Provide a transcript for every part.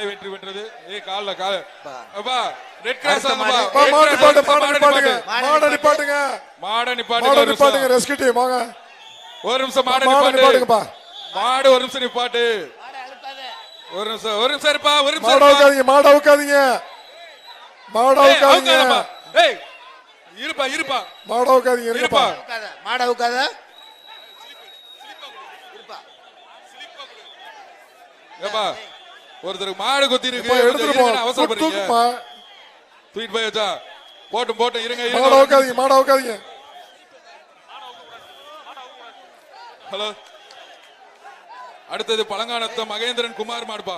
காலை வெற்றி பெற்றது ஏய் கால்ல கால. அப்பா ரெட் கிராஸ் அடுத்த ஆகும்பா மாடு. பா, Red மாடு cross நிப்பாட்டு ஆகும்பா, மாடு மாடு நிப்பாட்டுங்க. நிப்பாட்டு. மாடு நிப்பாட்டுங்க. மாட மாடு நிப்பாட்டு ஒரு நிப்பாட்டுங்க நிமிஷம். ரெஸ்கியூ டீம் வாங்க. ஒரு நிமிஷம் மாட மாடு நிப்பாட்டு. நிப்பாட்டுங்கப்பா. மாடு ஒரு நிமிஷம் நிப்பாட்டு. ஒரு நிமிஷம் ஒரு நிமிஷம் இருப்பா ஒரு நிமிஷம் மாடு இருப்பா. அவுக்காதீங்க மாடு அவுக்காதீங்க. மாடு ஏய், அவுக்காதீங்க. அவுக்காதம்மா. ஏய் இருப்பா இருப்பா. மாடு அவுக்காதீங்க இருப்பா. மாட ஏப்பா. ஒருத்தருக்கு மாடு குத்தி இருக்கு அவசரப்படுறீங்க. தூக்கிட்டு போய் வச்சா. போட்டும் போட்டும் இருங்க மாடு அவுக்காதீங்க மாடு அவுக்காதீங்க. ஹலோ. அடுத்தது பழங்கானத்த மகேந்திரன் குமார் மாடுப்பா.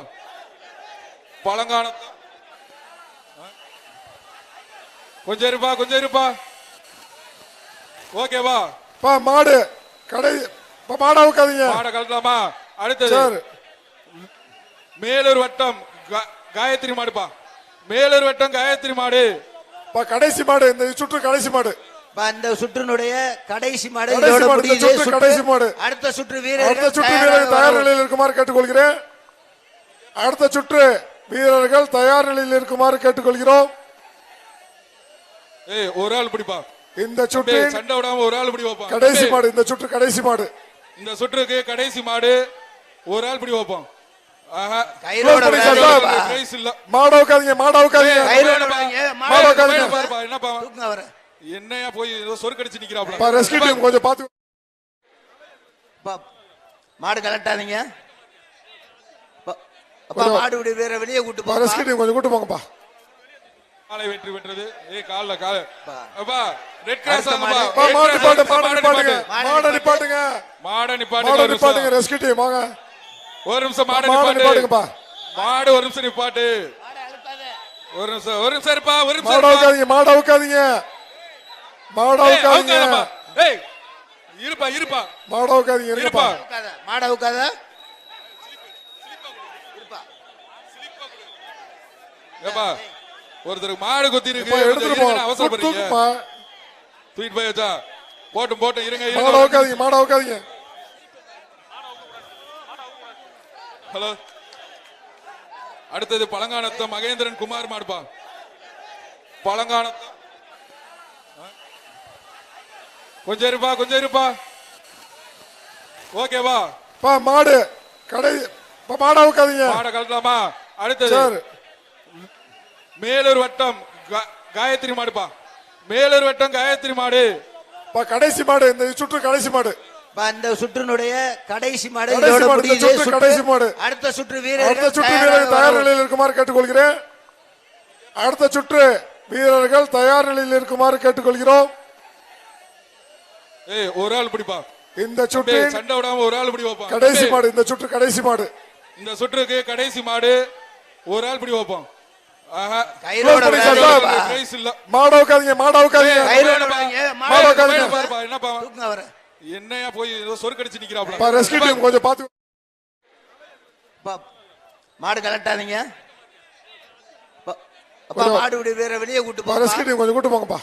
பழங்கானத்த? கொஞ்சம் இருப்பா கொஞ்சம் இருப்பா. ஓகேவா பா மாடு. கடை மாடு அவுக்காதீங்க. மாடை கலட்டலாமா அடுத்தது. மேலூர் வட்டம் காயத்ரி மாடுப்பா மேலூர் வட்டம் காயத்ரி மாடு. பா கடைசி மாடு இந்த சுற்று கடைசி மாடு. பா, இந்த சுற்றினுடைய கடைசி மாடு கடைசி மாடு, இந்த சுற்று சுற்று. கடைசி மாடு. அடுத்த சுற்று அடுத்த சுற்று வீரர்கள் தயார். நிலையில் இருக்குமாறு கேட்டுக்கொள்கிறேன். அடுத்த சுற்று வீரர்கள் தயார் நிலையில் இருக்குமாறு கேட்டுக்கொள்கிறோம். ஏய் ஒரு ஆள் பிடிப்பா. இந்த டேய், சுற்றின் சண்டை விடாம ஒரு ஆள் பிடி வைப்பான் கடைசி மாடு இந்த சுற்று கடைசி மாடு. இந்த சுற்றுக்கு கடைசி மாடு. ஒரு ஆள் பிடி வைப்போம் மாடு அவுக்காதீங்க மாடு. விளையாடுங்க. மாடு அவரை. என்னையா போய் ஏதோ சொருக்கடிச்சு பா நிக்கிறாப்ல ரெஸ்கியூ டீம் கொஞ்சம் பார்த்து பா, மாடு கலட்டாதீங்க. அப்பா. மாடு விடு வீர வெளியே கூட்டு பா ரெஸ்கியூ டீம் கொஞ்சம் கூட்டு போங்கப்பா. காலை வெற்றி பெற்றது. ஏய் கால்ல கால. பா. அப்பா ரெட் கிராஸ் ஆகும்பா மாடு. பா Red மாடு cross நிப்பாட்டு. ஆகும்பா, மாடு நிப்பாட்டுங்க நிப்பாட்டு. மாடு நிப்பாட்டுங்க ரெஸ்கியூ டீம் வாங்க. ஒரு நிமிஷம் மாடை மாடு நிப்பாட்டு. நிப்பாட்டுங்கப்பா. மாடு ஒரு நிமிஷம் நிப்பாட்டு. ஒரு நிமிஷம் ஒரு நிமிஷம் இருப்பா ஒரு நிமிஷம் மாடு. அவுக்காதீங்க மாடு அவுக்காதீங்க. மாடு ஏய், அவுக்காதீங்க. ஏய் இருப்பா இருப்பா. மாடு அவுக்காதீங்க இருப்பா. மாட உட்காத ஏப்பா ஒருத்தருக்கு மாடு குத்தி இருக்கு எடுத்துட்டு அவசரப்படுறீங்க. தூக்கிட்டு போய் வச்சா. போட்டும் போட்டும் இருங்க. மாடு அவுக்காதீங்க மாடு அவுக்காதீங்க. ஹலோ அடுத்தது பழங்கானத்த மகேந்திரன் குமார் மாடுப்பா பழங்கானத்த? கொஞ்சம் இருப்பா கொஞ்சம் இருப்பா. ஓகேவா பா மாடு. கடை மாடு அவுக்காதீங்க மாடை கலட்டலாமா அடுத்தது மேலூர் வட்டம் காயத்ரி மாடுப்பா. மேலூர் வட்டம் காயத்ரி மாடு. பா கடைசி மாடு இந்த சுற்று கடைசி மாடு. பா, இந்த சுற்றினுடைய கடைசி மாடு கடைசி மாடு, முடியுது சுற்று சுற்று. மாடு. அடுத்த சுற்று அடுத்த சுற்று வீரர்கள் தயார். நிலையில் இருக்குமாறு கேட்டுக்கொள்கிறேன். அடுத்த சுற்று வீரர்கள் தயார் நிலையில் இருக்குமாறு கேட்டுக்கொள்கிறோம். ஏய் ஒரு ஆள் பிடிப்பா. இந்த டேய், சுற்றின் சண்டை விடாம ஒரு ஆள் பிடி கடைசி மாடு இந்த சுற்று கடைசி மாடு. இந்த சுற்றுக்கு கடைசி மாடு ஒரு ஆள் பிடி வைப்போம். ஆஹா. கையிலோட என்னையா போய் ஏதோ சொருக்கடிச்சு பா நிக்கிறாப்ல ரெஸ்கியூ டீம் கொஞ்சம் பார்த்து பா, மாடு கலட்டாதீங்க. பா, அப்பா கொஞ்சம். மாடு விடு வீர வெளியே கூட்டு பா போ ரெஸ்கியூ டீம் கொஞ்சம் கூட்டு போங்கப்பா.